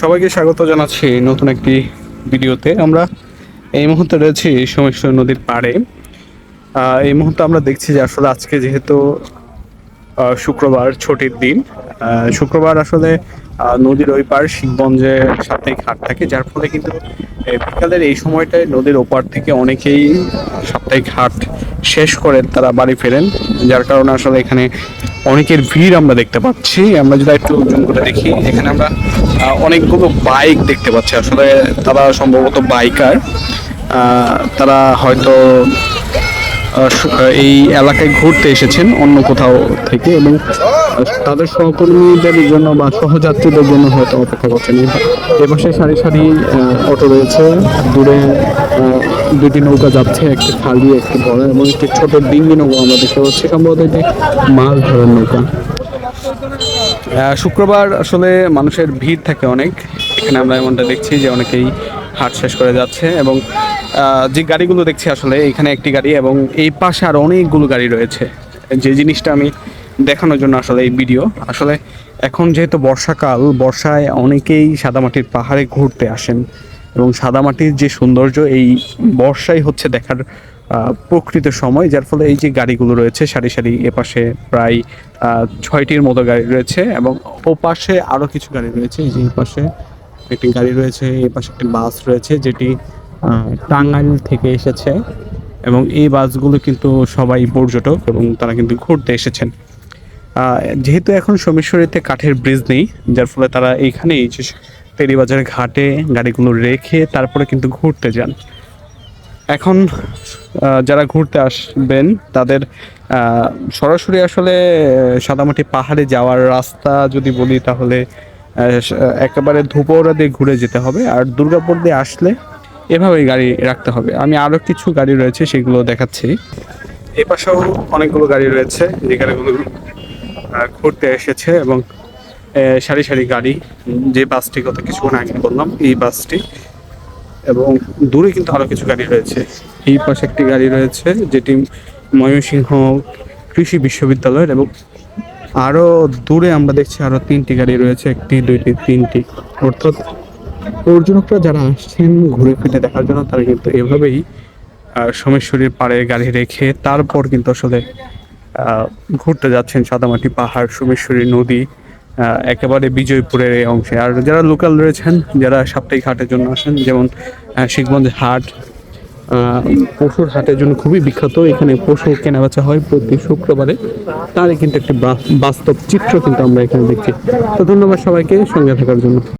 সবাইকে স্বাগত জানাচ্ছি নতুন একটি ভিডিওতে। আমরা এই মুহূর্তে রয়েছি সোমেশ্বর নদীর পাড়ে। এই মুহূর্তে আমরা দেখছি যে আসলে আজকে যেহেতু শুক্রবার, ছুটির দিন। শুক্রবার আসলে নদীর ওই পার শিখগঞ্জে সাপ্তাহিক হাট থাকে, যার ফলে কিন্তু বিকালের এই সময়টায় নদীর ওপার থেকে অনেকেই সাপ্তাহিক হাট শেষ করে তারা বাড়ি ফেরেন, যার কারণে আসলে এখানে অনেকের ভিড় আমরা দেখতে পাচ্ছি। আমরা যদি একটু জুম করে দেখি, এখানে আমরা অনেকগুলো বাইক দেখতে পাচ্ছি। আসলে তারা সম্ভবত বাইকার তারা হয়তো এই এলাকায় ঘুরতে এসেছেন অন্য কোথাও থেকে এবং তাদের সহকর্মীদের জন্য বা সহযাত্রীদের জন্য হয়তো অপেক্ষা করছেন। এই পা- এ পাশে সারি সারি অটো রয়েছে। দূরে দুটি নৌকা যাচ্ছে, একটি খালি, একটি বড় এবং একটি ছোট ডিঙ্গি নৌকা আমরা দেখতে পাচ্ছি। সম্ভবত এটি মাছ ধরার নৌকা। শুক্রবার আসলে মানুষের ভিড় থাকে অনেক। এখানে আমরা এমনটা দেখছি যে অনেকেই হাট শেষ করে যাচ্ছে এবং যে গাড়িগুলো দেখছি আসলে, এখানে একটি গাড়ি এবং এই পাশে আর অনেকগুলো গাড়ি রয়েছে। যে জিনিসটা আমি দেখানোর জন্য আসলে এই ভিডিও আসলে এখন যেহেতু বর্ষাকাল, বর্ষায় অনেকেই সাদামাটির পাহাড়ে ঘুরতে আসেন এবং সাদামাটির যে সৌন্দর্য, এই বর্ষাই হচ্ছে দেখার প্রকৃত সময়, যার ফলে এই যে গাড়িগুলো রয়েছে, সারি সারি এপাশে প্রায় ছয়টির মতো গাড়ি রয়েছে এবং ও পাশে আরও কিছু গাড়ি রয়েছে। এই যে এই পাশে একটি গাড়ি রয়েছে এই পাশে একটি বাস রয়েছে, যেটি টাঙ্গাইল থেকে এসেছে এবং এই বাসগুলো কিন্তু সবাই পর্যটক এবং তারা কিন্তু ঘুরতে এসেছেন। যেহেতু এখন সোমেশ্বরীতে কাঠের ব্রিজ নেই, যার ফলে তারা এইখানেই যে তেরিবাজারের ঘাটে গাড়িগুলো রেখে তারপরে কিন্তু ঘুরতে যান। এখন যারা ঘুরতে আসবেন, তাদের সরাসরি আসলে সাদামাটি পাহাড়ে যাওয়ার রাস্তা যদি বলি তাহলে একেবারে ধুপৌড়া দিয়ে ঘুরে যেতে হবে। আর দুর্গাপুর দিয়ে আসলে এভাবেই গাড়ি রাখতে হবে। আমি আরও কিছু গাড়ি রয়েছে, সেগুলো দেখাচ্ছি। এই পাশেও অনেকগুলো গাড়ি রয়েছে, যে গাড়িগুলো ঘুরতে এসেছে এবং সারি সারি গাড়ি, যে বাসটি গত কিছুক্ষণ আগে বললাম, এই বাসটি এবং দূরে কিন্তু আরও কিছু গাড়ি রয়েছে। এই পাশে একটি গাড়ি রয়েছে, যেটি ময়মনসিংহ কৃষি বিশ্ববিদ্যালয়ের এবং আরও দূরে আমরা দেখছি আরও তিনটি গাড়ি রয়েছে, একটি, দুইটি, তিনটি। অর্থাৎ পর্যটকরা যারা আসছেন ঘুরে ফিরে দেখার জন্য, তারা কিন্তু এভাবেই সোমেশ্বরীর পাড়ে গাড়ি রেখে তারপর কিন্তু আসলে ঘুরতে যাচ্ছেন সাদামাটি পাহাড়, সোমেশ্বরী নদী একেবারে বিজয়পুরের এই অংশে। আর যারা লোকাল রয়েছেন, যারা সাপ্তাহিক হাটের জন্য আসেন, যেমন শিখগঞ্জ হাট পশুর হাটের জন্য খুবই বিখ্যাত। এখানে পশু কেনাবেচা হয় প্রতি শুক্রবারে। তারই কিন্তু একটি বাস্তব চিত্র কিন্তু আমরা এখানে দেখছি। তো ধন্যবাদ সবাইকে সঙ্গে থাকার জন্য।